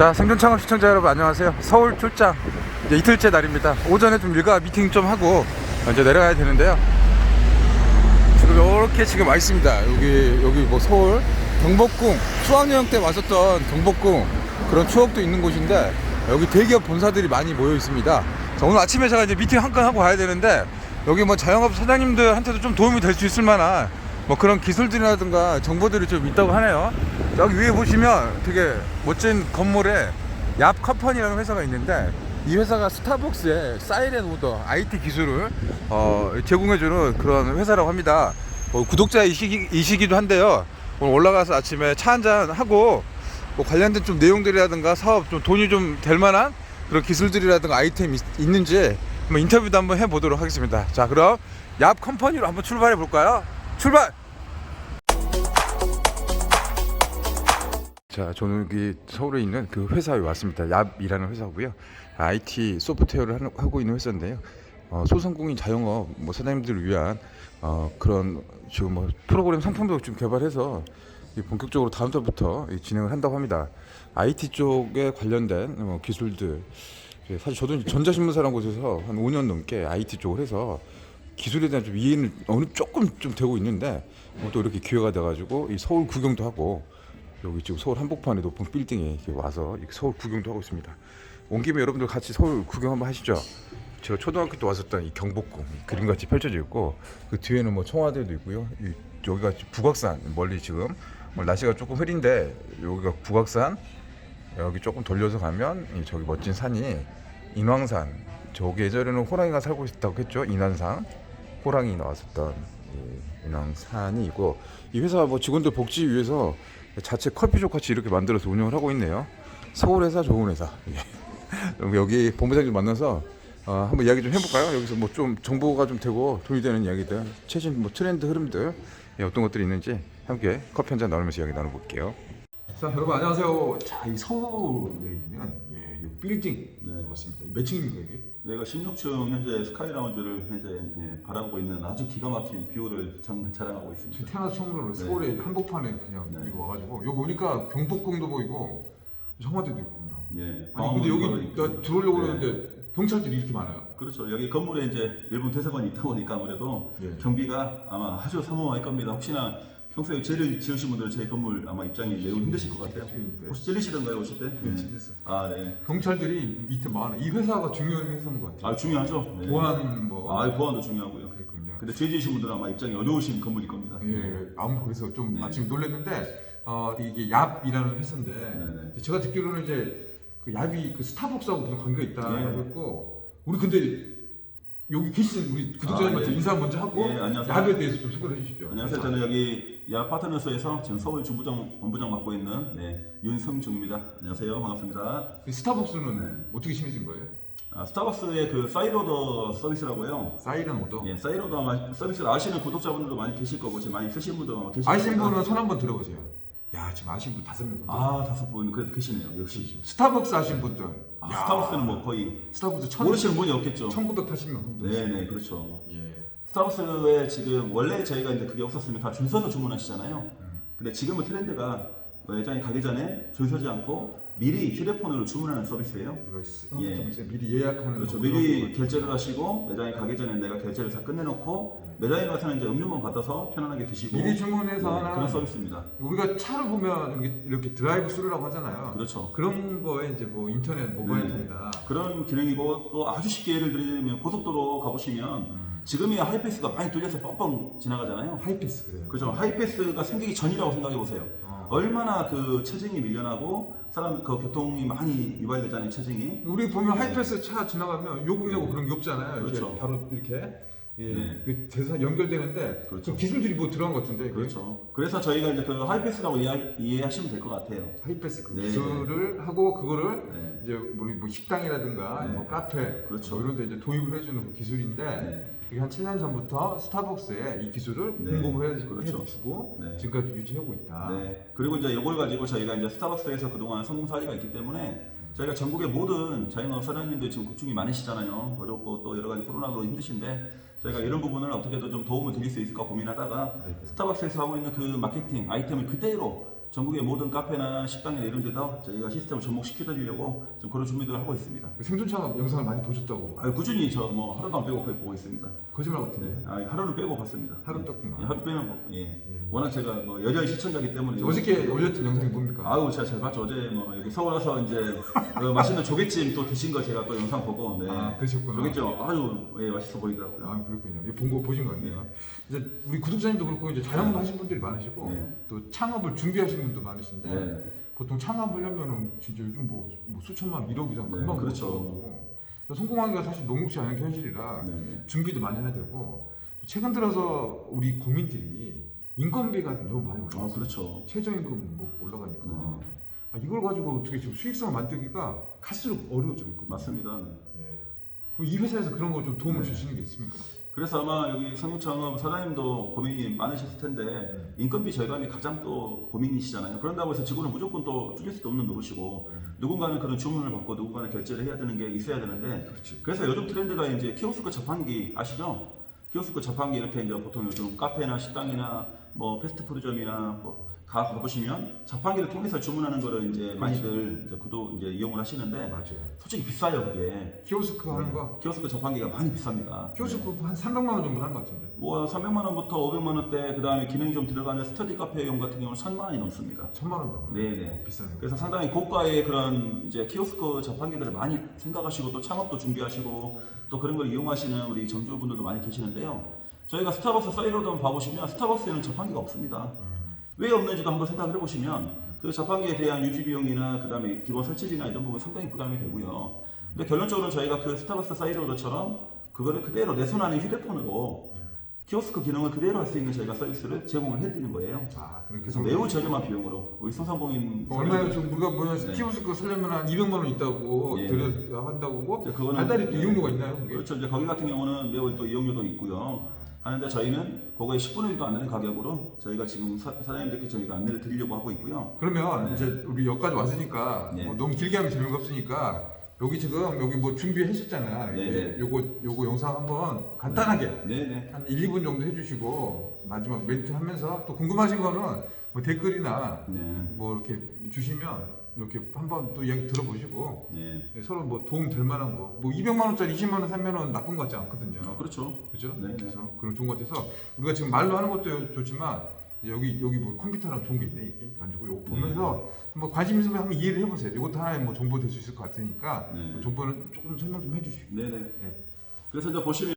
자 생존창업 시청자 여러분 안녕하세요. 서울 출장 이제 이틀째 날입니다. 오전에 좀 일과 미팅 좀 하고 이제 내려가야 되는데요. 지금 이렇게 지금 와 있습니다. 여기 여기 뭐 서울 경복궁 수학여행 때 왔었던 경복궁 그런 추억도 있는 곳인데 여기 대기업 본사들이 많이 모여 있습니다. 자, 오늘 아침에 제가 이제 미팅 한 건 하고 가야 되는데 여기 뭐 자영업 사장님들한테도 좀 도움이 될 수 있을 만한 뭐 그런 기술들이라든가 정보들이 좀 있다고 하네요. 여기 위에 보시면 되게 멋진 건물에 얍 컴퍼니라는 회사가 있는데 이 회사가 스타벅스의 사이렌 오더 IT 기술을 어, 제공해주는 그런 회사라고 합니다. 뭐 구독자 이시기 도 한데요. 오늘 올라가서 아침에 차 한잔 하고 뭐 관련된 좀 내용들이라든가 사업 좀 돈이 좀 될 만한 그런 기술들이라든가 아이템이 있- 있는지 한번 인터뷰도 한번 해보도록 하겠습니다. 자, 그럼 얍 컴퍼니로 한번 출발해 볼까요? 출발! 자, 저는 여기 서울에 있는 그 회사에 왔습니다. 얍이라는 회사고요. IT 소프트웨어를 하는- 하고 있는 회사인데요. 어, 소상공인 자영업 뭐 사장님들을 위한 어, 그런 지금 뭐 프로그램 상품도 좀 개발해서 이 본격적으로 다음 달부터 이 진행을 한다고 합니다. IT 쪽에 관련된 어, 기술들 예, 사실 저도 전자신문사라는 곳에서 한 5년 넘게 IT 쪽을 해서 기술에 대한 좀 이해는 어느 조금 좀 되고 있는데 뭐또 이렇게 기회가 돼가지고 이 서울 구경도 하고 여기 지금 서울 한복판에 높은 빌딩에 이렇게 와서 이렇게 서울 구경도 하고 있습니다. 온 김에 여러분들 같이 서울 구경 한번 하시죠. 제가 초등학교 때 왔었던 이 경복궁 이 그림같이 펼쳐져 있고 그 뒤에는 뭐 청와대도 있고요. 이 여기가 북악산 멀리 지금 뭐 날씨가 조금 흐린데 여기가 북악산 여기 조금 돌려서 가면 이 저기 멋진 산이 인왕산 저기 예전에는 호랑이가 살고 있었다고 했죠 인왕산 호랑이 나왔었던 이 인왕산이 있고 이 회사 뭐 직원들 복지 위해서 자체 커피숍 같이 이렇게 만들어서 운영을 하고 있네요 서울 회사 좋은 회사 예. 여기 본부장님 만나서 어, 한번 이야기 좀 해볼까요? 여기서 뭐 좀 정보가 좀 되고 돈이 되는 이야기들 최신 뭐 트렌드 흐름들 예, 어떤 것들이 있는지 함께 커피 한 잔 나누면서 이야기 나눠볼게요. 자 여러분 안녕하세요. 자 이 서울에 있는 예, 이 빌딩 네. 맞습니다. 몇 층입니까 이게? 내가 16층 현재 스카이 라운지를 현재 예, 바라보고 있는 아주 기가 막힌 뷰를 장, 자랑하고 있습니다. 태어나서 처음으로 네. 서울에 한복판에 그냥 네. 이거 와가지고 여기 오니까 경복궁도 보이고 청와대도 있군요. 예. 아니 근데 여기 나 들어오려고 네. 그러는데 경찰들이 이렇게 많아요. 그렇죠. 여기 건물에 이제 일본 대사관이 있다 보니까 아무래도 예. 경비가 아마 아주 삼엄할 겁니다. 혹시나 평소에 죄를 지으신 분들 저희 건물 아마 입장이 매우 힘드실 것 같아요. 네. 혹시 찔리시던가요 오실 때? 네, 진짜. 아 네. 경찰들이 밑에 많아. 이 회사가 중요한 회사인 것 같아요. 아 중요하죠. 네. 보안 뭐 아 보안도 중요하고요. 그랬군요. 근데 죄 지으신 분들은 아마 입장이 어려우신 건물일 겁니다. 예, 아무튼 그래서 좀 네. 아침 놀랐는데 어, 이게 얍이라는 회사인데 네. 제가 듣기로는 이제 그 얍이 그 스타벅스하고 무슨 관계가 있다고 네. 했고 우리 근데 여기 계신 우리 구독자님한테 아, 예. 인사 먼저 하고 예, 안녕하세요. 얍에 대해서 좀 소개해 주시죠. 안녕하세요. 저는 여기 야 파트너스에서 지금 서울 주부장 본부장 맡고 있는 네, 윤성중입니다. 안녕하세요. 반갑습니다. 이 스타벅스는 네. 어떻게 친해진 거예요? 아, 스타벅스의 그 사이로더 서비스라고요. 사이렌 오더. 예, 사이로더 아마 서비스를 아시는 구독자분들도 많이 계실 거고 지금 많이 쓰시는 분도 아마 계실 아시는 거니까. 분은 손 한번 들어보세요. 야 지금 아시는 분 다섯 명. 아 다섯 분 그래도 계시네요. 역시. 스타벅스 아시는 분들. 아, 야, 스타벅스는 뭐 거의 스타벅스 천, 모르시는 분이 없겠죠. 1980명 정도. 네네 그렇죠. 예. 스타벅스에 지금 원래 저희가 이제 그게 없었으면 다 줄 서서 주문하시잖아요. 근데 지금은 트렌드가 매장에 가기 전에 줄 서지 않고 미리 휴대폰으로 주문하는 서비스예요. 있어. 예. 좀 미리 예약하는 그렇죠. 뭐 그런 미리 거. 결제를 하시고 매장에 가기 전에 내가 결제를 다 끝내놓고 매장에 가서는 이제 음료만 받아서 편안하게 드시고 미리 주문해서 네, 하나 그런 서비스입니다. 우리가 차를 보면 이렇게, 이렇게 드라이브 스루라고 하잖아요. 그렇죠. 그런 거에 이제 뭐 인터넷 모바일 네. 통이다. 그런 기능이고 또 아주 쉽게 예를 들면 고속도로 가보시면 지금이야 하이패스가 많이 뚫려서 뻥뻥 지나가잖아요. 하이패스 그래요. 그죠. 하이패스가 생기기 전이라고 생각해 보세요. 어. 얼마나 그 체증이 밀려나고 사람 그 교통이 많이 유발되잖아요. 체증이. 우리 보면 하이패스 차 지나가면 요금내고 그런 게 없잖아요. 이렇게 그렇죠. 바로 이렇게 예, 네. 그 대사 연결되는데 그렇죠. 좀 기술들이 뭐 들어간 것 같은데 그게? 그렇죠. 그래서 저희가 이제 그 하이패스라고 이해, 이해 하시면 될 것 같아요. 하이패스 그 네. 기술을 하고 그거를 네. 이제 우리 뭐 식당이라든가 네. 뭐 카페 그렇죠. 뭐 이런 데 이제 도입을 해주는 그 기술인데 네. 이게 한 7년 전부터 스타벅스에 이 기술을 네. 공급을 해, 그렇죠. 해주고 네. 지금까지 유지하고 있다. 네. 그리고 이제 이걸 가지고 저희가 이제 스타벅스에서 그동안 성공 사례가 있기 때문에 저희가 전국의 모든 자영업 사장님들 지금 고충이 많으시잖아요. 어렵고 또 여러 가지 코로나로 힘드신데 저희가 이런 부분을 어떻게든 좀 도움을 드릴 수 있을까 고민하다가 네. 스타벅스에서 하고 있는 그 마케팅 아이템을 그대로 전국의 모든 카페나 식당이나 이런 데다 저희가 시스템을 접목시켜드리려고 지금 그런 준비들을 하고 있습니다. 생존 창업 영상을 많이 보셨다고 아, 꾸준히 저 뭐 하루도 안 빼고 거의 보고 있습니다. 거짓말 같은데. 아, 하루를 빼고 봤습니다. 하루 예. 떴구나. 예, 하루 빼는 거. 예. 워낙 제가 뭐 여전히 시청자기 때문에 어저께 올렸던 영상이 뭡니까? 아우 제가 잘 봤죠 어제 뭐 여기 서울 와서 이제 그 맛있는 조개찜 또 드신 거 제가 또 영상 보고 네 아, 그러셨구나. 조개찜 아주 예, 맛있어 보이더라고요. 아 그렇군요. 이거 본거 보신 거 같네요. 이제 우리 구독자님도 그렇고 이제 자영업 하신 분들이 많으시고 네. 또 창업을 준비하시는 분도 많으신데 네. 보통 창업하려면은 진짜 요즘 뭐, 뭐 수천만 원, 1억 이상 네, 금방 그렇죠. 또 성공하기가 사실 녹록지 않은 게 현실이라 네, 네. 준비도 많이 해야 되고 또 최근 들어서 우리 고민들이 인건비가 너무 많이 아 올랐어요. 그렇죠. 최저임금 뭐 올라가니까 네. 아, 이걸 가지고 어떻게 지금 수익성 만들기가 갈수록 어려워지고 있거든요. 맞습니다. 네. 예. 그럼 이 회사에서 그런 거 좀 도움을 네. 주시는 게 있습니까? 그래서 아마 여기 성우창업 사장님도 고민이 많으셨을 텐데 인건비 절감이 가장 또 고민이시잖아요. 그런다고 해서 직원을 무조건 또 줄일 수도 없는 노릇이고 누군가는 그런 주문을 받고 누군가는 결제를 해야 되는 게 있어야 되는데 그렇지. 그래서 요즘 트렌드가 이제 키오스크 자판기 아시죠? 키오스크 자판기 이렇게 이제 보통 요즘 카페나 식당이나 뭐 패스트푸드점이나 뭐 가 가보시면 자판기를 통해서 주문하는 거를 이제 많이들 이제 구독 이제 이용을 하시는데 맞아요. 솔직히 비싸요 그게. 키오스크 하는 거 키오스크 자판기가 많이 비쌉니다. 키오스크 한 300만 원 정도 하는 것 같은데. 뭐 300만 원부터 500만 원대 그 다음에 기능이 좀 들어가는 스터디 카페용 같은 경우는 1000만 원이 넘습니다. 천만 원 넘어요. 네네. 비싸네요. 그래서 상당히 고가의 그런 이제 키오스크 자판기들을 많이 생각하시고 또 창업도 준비하시고 또 그런 걸 이용하시는 우리 점주분들도 많이 계시는데요. 저희가 스타벅스 사이로드 한번 봐보시면 스타벅스에는 자판기가 없습니다. 왜 없는지도 한번 생각을 해보시면 그 자판기에 대한 유지 비용이나 그 다음에 기본 설치비나 이런 부분 상당히 부담이 되고요. 근데 결론적으로 저희가 그 스타벅스 사이로드처럼 그거를 그대로 내 손 안에 휴대폰으로 키오스크 기능을 그대로 할 수 있는 저희가 서비스를 제공을 해드리는 거예요. 아, 그렇게 그래서 매우 저렴한 비용으로 우리 소상공인 얼마나 지금 우리가 뭐 네. 키오스크 살려면 한 200만 원 있다고 예. 들여 한다고 고 이제 그거는- 달달이 또 네. 이용료가 있나요? 그게? 그렇죠. 이제 거기 같은 경우는 매우 또 이용료도 있고요. 하는데 저희는 그거의 10분의 1도 안 되는 가격으로 저희가 지금 사, 사장님들께 저희가 안내를 드리려고 하고 있고요. 그러면 네. 이제 우리 여기까지 왔으니까 네. 뭐 너무 길게 하면 재미가 없으니까 여기 지금 여기 뭐 준비하셨잖아. 네, 이게 네. 요거 요거 영상 한번 간단하게 네 네. 한 1, 2분 정도 해주시고 마지막 멘트 하면서 또 궁금하신 거는 뭐 댓글이나 네. 뭐 이렇게 주시면 이렇게 한번 또 이야기 들어보시고 네. 서로 뭐 도움 될 만한 거, 뭐 200만 원짜리 20만 원 사면은 나쁜 것 같지 않거든요. 아, 그렇죠. 그죠? 네, 네. 그래서 그런 좋은 것 같아서 우리가 지금 말로 하는 것도 좋지만 여기 여기 뭐 컴퓨터랑 좋은 게 있네 이게 가지고 이거 보면서 뭐 관심 있으면 한번 이해를 해보세요. 이것도 하나의 뭐 정보 될 수 있을 것 같으니까 네. 그 정보는 조금 설명 좀 해주시고. 네네. 네. 그래서 이제 보시면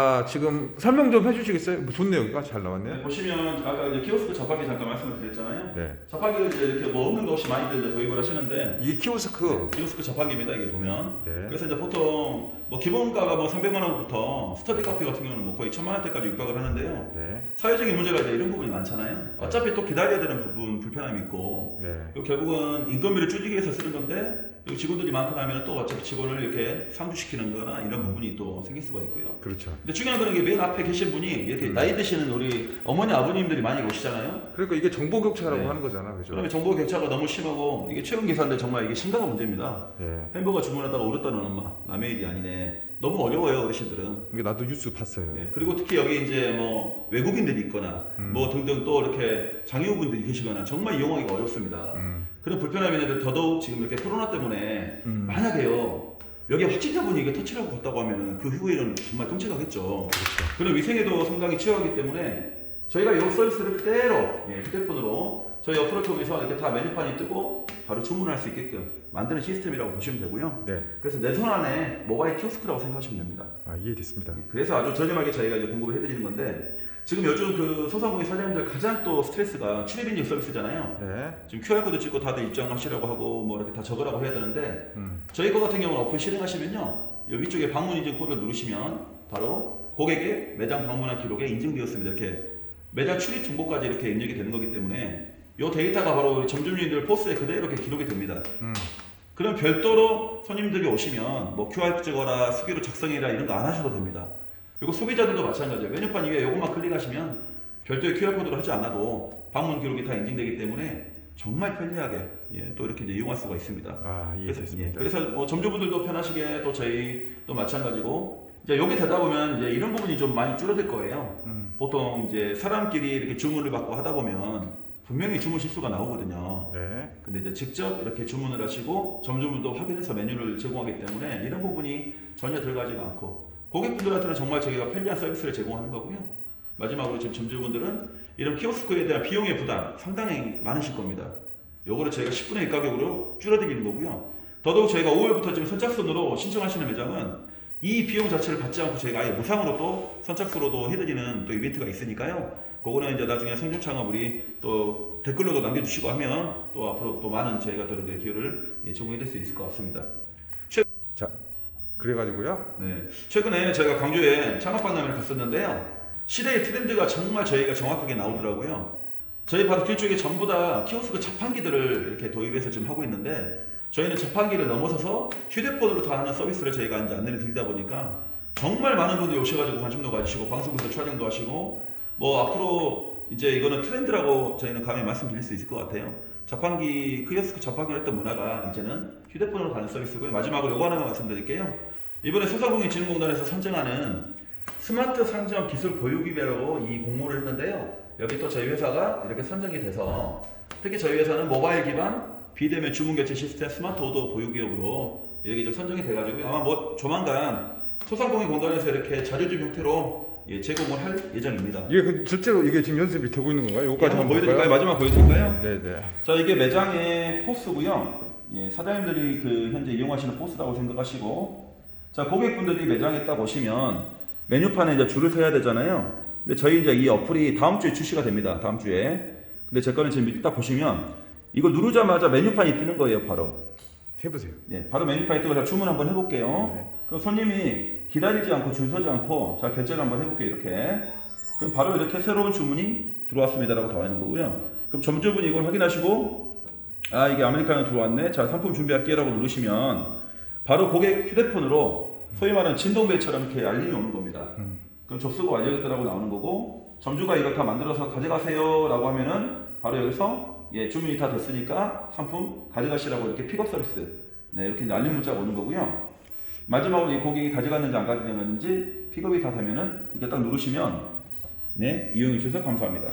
아 지금 설명 좀 해주시겠어요? 뭐 좋네요 여기가 잘 나왔네. 보시면 아까 이제 키오스크 자판기 잠깐 말씀을 드렸잖아요. 네. 자판기를 이제 이렇게 뭐 없는 거 없이 많이들 이제 도입을 하시는데 이게 키오스크. 키오스크 자판기입니다. 이게 보면. 네. 그래서 이제 보통 뭐 기본가가 뭐 300만 원부터 스터디 카페 같은 경우는 뭐 거의 1000만 원대까지 육박을 하는데요. 네. 사회적인 문제가 이제 이런 부분이 많잖아요. 어차피 또 기다려야 되는 부분 불편함이 있고 네. 그리고 결국은 인건비를 줄이기 위해서 쓰는 건데 그리고 직원들이 많고 나면 또 어차피 직원을 이렇게 상주시키는 거나 이런 부분이 또 생길 수가 있고요. 그렇죠. 근데 중요한 거는 이게 맨 앞에 계신 분이 이렇게 나이 드시는 우리 어머니 아버님들이 많이 오시잖아요. 그러니까 이게 정보 격차라고 네. 하는 거잖아, 그죠? 그다음에 정보 격차가 너무 심하고 이게 최근 기사인데 정말 이게 심각한 문제입니다. 예. 햄버거 주문하다가 울었다는 엄마 남의 일이 아니네. 너무 어려워요 어르신들은. 이게 나도 뉴스 봤어요. 네, 그리고 특히 여기 이제 뭐 외국인들이 있거나 음. 뭐 등등 또 이렇게 장애우분들이 계시거나 정말 이용하기가 어렵습니다. 음. 그런 불편함이 있는데 더더욱 지금 이렇게 코로나 때문에 음. 만약에요 여기 확진자분이 이게 터치라고 갔다고 하면은 그 후에는 정말 끔찍하겠죠. 그렇죠. 그런 위생에도 상당히 취약하기 때문에 저희가 이 서비스를 그대로 예, 휴대폰으로 저희 어플을 통해서 이렇게 다 메뉴판이 뜨고 바로 주문할 수 있게끔 만드는 시스템이라고 보시면 되고요. 네. 그래서 내 손 안에 모바일 키오스크라고 생각하시면 됩니다. 아 이해됐습니다. 그래서 아주 저렴하게 저희가 이제 공급을 해드리는 건데 지금 요즘 그 소상공인 사장님들 가장 또 스트레스가 출입인증 서비스잖아요. 네. 지금 QR코드 찍고 다들 입장하시라고 하고 뭐 이렇게 다 적으라고 해야 되는데 음. 저희 거 같은 경우는 어플 실행하시면요 여기 위쪽에 방문 인증 코드를 누르시면 바로 고객의 매장 방문한 기록에 인증되었습니다 이렇게 매장 출입 정보까지 이렇게 입력이 되는 거기 때문에 이 데이터가 바로 우리 점주님들 포스에 그대로 이렇게 기록이 됩니다. 음. 그럼 별도로 손님들이 오시면 뭐 QR 찍어라, 수기로 작성해라 이런 거 안 하셔도 됩니다. 그리고 소비자들도 마찬가지예요. 메뉴판 위에 이것만 클릭하시면 별도의 QR코드를 하지 않아도 방문 기록이 다 인증되기 때문에 정말 편리하게 예, 또 이렇게 이제 이용할 수가 있습니다. 아 그래서, 예, 이해됐습니다. 그래서 뭐 점주분들도 편하시게 또 저희 또 마찬가지고 이제 여기 되다 보면 이제 이런 부분이 좀 많이 줄어들 거예요. 음. 보통 이제 사람끼리 이렇게 주문을 받고 하다 보면 분명히 주문 실수가 나오거든요. 네. 근데 이제 직접 이렇게 주문을 하시고 점주분도 확인해서 메뉴를 제공하기 때문에 이런 부분이 전혀 들어가지가 않고 고객분들한테는 정말 저희가 편리한 서비스를 제공하는 거고요. 마지막으로 지금 점주분들은 이런 키오스크에 대한 비용의 부담 상당히 많으실 겁니다. 요거를 저희가 10분의 1 가격으로 줄여드리는 거고요. 더더욱 저희가 5월부터 지금 선착순으로 신청하시는 매장은 이 비용 자체를 받지 않고 저희가 아예 무상으로 또 선착순으로도 해드리는 또 이벤트가 있으니까요. 그거는 이제 나중에 생존 창업 우리 또 댓글로도 남겨주시고 하면 또 앞으로 또 많은 저희가 또 이렇게 기회를 예, 제공해드릴 수 있을 것 같습니다. 자, 그래가지고요. 네. 최근에 저희가 광주에 창업 박람회를 갔었는데요. 시대의 트렌드가 정말 저희가 정확하게 나오더라고요. 저희 바로 뒤쪽에 전부 다 키오스크 자판기들을 이렇게 도입해서 지금 하고 있는데 저희는 자판기를 넘어서서 휴대폰으로 다 하는 서비스를 저희가 이제 안내를 드리다 보니까 정말 많은 분들이 오셔가지고 관심도 가지시고 방송국에서 촬영도 하시고 뭐 앞으로 이제 이거는 트렌드라고 저희는 감히 말씀드릴 수 있을 것 같아요. 자판기 키오스크 자판기를 했던 문화가 이제는 휴대폰으로 가는 서비스고요. 마지막으로 요거 하나만 말씀드릴게요. 이번에 소상공인진흥공단에서 선정하는 스마트 상점 기술 보유기회라고 이 공모를 했는데요. 여기 또 저희 회사가 이렇게 선정이 돼서 특히 저희 회사는 모바일 기반 비대면 주문 결제 시스템 스마트 오더 보유 기업으로 이렇게 좀 선정이 돼가지고 아마 뭐 조만간 소상공인 공단에서 이렇게 자료집 형태로 예, 제공을 할 예정입니다. 이게 그 실제로 이게 지금 연습이 되고 있는 건가요? 요거까지 한번 한번 보여드릴까요? 마지막 보여드릴까요? 네, 네. 자 이게 매장의 포스고요. 예, 사장님들이 그 현재 이용하시는 포스라고 생각하시고 자 고객분들이 매장에 딱 오시면 메뉴판에 이제 줄을 서야 되잖아요. 근데 저희 이제 이 어플이 다음 주에 출시가 됩니다. 다음 주에. 근데 제 거는 지금 딱 보시면 이거 누르자마자 메뉴판이 뜨는 거예요, 바로. 해보세요. 예, 바로 메뉴판이 뜨고 자 주문 한번 해볼게요. 네. 그럼 손님이 기다리지 않고 줄 서지 않고 자 결제를 한번 해볼게요, 이렇게. 그럼 바로 이렇게 새로운 주문이 들어왔습니다라고 나와 있는 거고요. 그럼 점주분이 이걸 확인하시고 아 이게 아메리카노 들어왔네. 자 상품 준비할게라고 누르시면 바로 고객 휴대폰으로 소위 말하는 진동벨처럼 이렇게 알림이 오는 겁니다. 음. 그럼 접수가 완료됐다라고 나오는 거고 점주가 이걸 다 만들어서 가져가세요라고 하면은 바로 여기서 예 주문이 다 됐으니까 상품 가져가시라고 이렇게 픽업 서비스 네 이렇게 이제 알림 문자가 오는 거고요. 마지막으로 이 고객이 가져갔는지 안 가져갔는지 픽업이 다 되면은 이렇게 딱 누르시면 네 이용해 주셔서 감사합니다.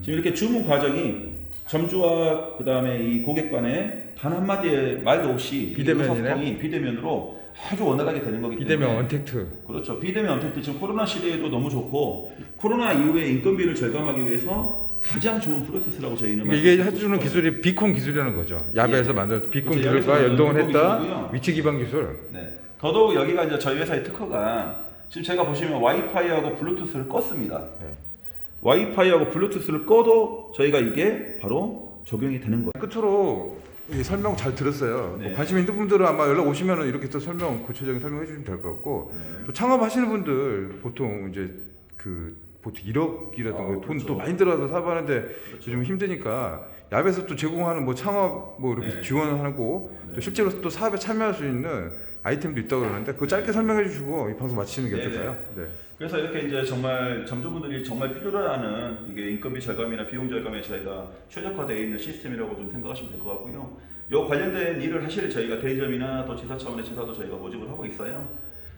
지금 이렇게 주문 과정이 점주와 그 다음에 이 고객 간에 단 한마디의 말도 없이. 의사소통이 비대면으로 아주 원활하게 되는 거기 때문에 비대면 언택트. 그렇죠. 비대면 언택트 지금 코로나 시대에도 너무 좋고 코로나 이후에 인건비를 절감하기 위해서 가장 좋은 프로세스라고 저희는 그러니까 이게 해주는. 기술이 비콘 기술이라는 거죠. 야베에서 예. 만든 비콘 그렇죠. 기술과 연동을 했다. 기술이고요. 위치 기반 기술. 네. 더더욱 여기가 이제 저희 회사의 특허가 지금 제가 보시면 와이파이하고 블루투스를 껐습니다. 네. 와이파이하고 블루투스를 꺼도 저희가 이게 바로 적용이 되는 거예요. 끝으로 이 설명 잘 들었어요. 네. 뭐 관심 있는 분들은 아마 연락 오시면 이렇게 또 설명 구체적인 설명해 주시면 될 것 같고 네. 또 창업하시는 분들 보통 이제 그 보통 1억이라든가 아, 돈 그렇죠. 또 많이 들어서 사업하는데 요즘 힘드니까 야베에서 또 제공하는 뭐 창업 뭐 이렇게 네. 지원을 하고 네. 또 실제로 또 사업에 참여할 수 있는 아이템도 있다고 그러는데 그거 짧게 설명해 주시고 이 방송 마치는 게 네, 어떨까요? 네. 그래서 이렇게 이제 정말 점주분들이 정말 필요로 하는 이게 인건비 절감이나 비용 절감에 저희가 최적화되어 있는 시스템이라고 좀 생각하시면 될 것 같고요. 요 관련된 일을 하실 저희가 대리점이나 또 지사 차원의 지사도 저희가 모집을 하고 있어요.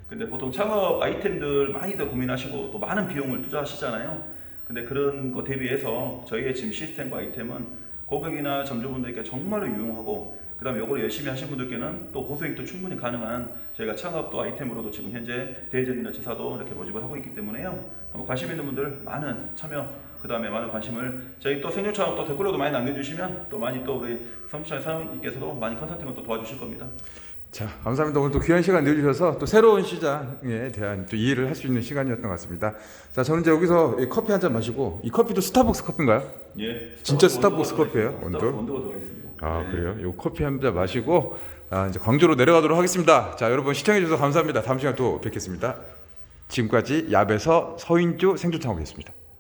근데 보통 창업 아이템들 많이들 고민하시고 또 많은 비용을 투자하시잖아요. 근데 그런 거 대비해서 저희의 지금 시스템과 아이템은 고객이나 점주분들께 정말로 유용하고 그 다음에 이걸 열심히 하신 분들께는 또 고수익도 충분히 가능한 저희가 창업도 아이템으로도 지금 현재 대리점이나 지사도 이렇게 모집을 하고 있기 때문에요. 한번 관심 있는 분들 많은 참여 그 다음에 많은 관심을 저희 또 생존 창업 또 댓글로도 많이 남겨주시면 또 많이 또 우리 성주창 사장님께서도 많이 컨설팅을 또 도와주실 겁니다. 자, 감사합니다. 오늘 또 귀한 시간 내주셔서 또 새로운 시장에 대한 또 이해를 할 수 있는 시간이었던 것 같습니다. 자, 저는 이제 여기서 이 커피 한 잔 마시고 이 커피도 스타벅스 커피인가요? 예. 진짜 스타벅스 커피예요? 들어가 원두? 있습니다. 원두가 들어가 있습니다. 아, 네. 그래요? 요 커피 한 잔 마시고 아, 이제 광주로 내려가도록 하겠습니다. 자, 여러분 시청해 주셔서 감사합니다. 다음 시간에 또 뵙겠습니다. 지금까지 얍에서 서인주 생존창업이었습니다.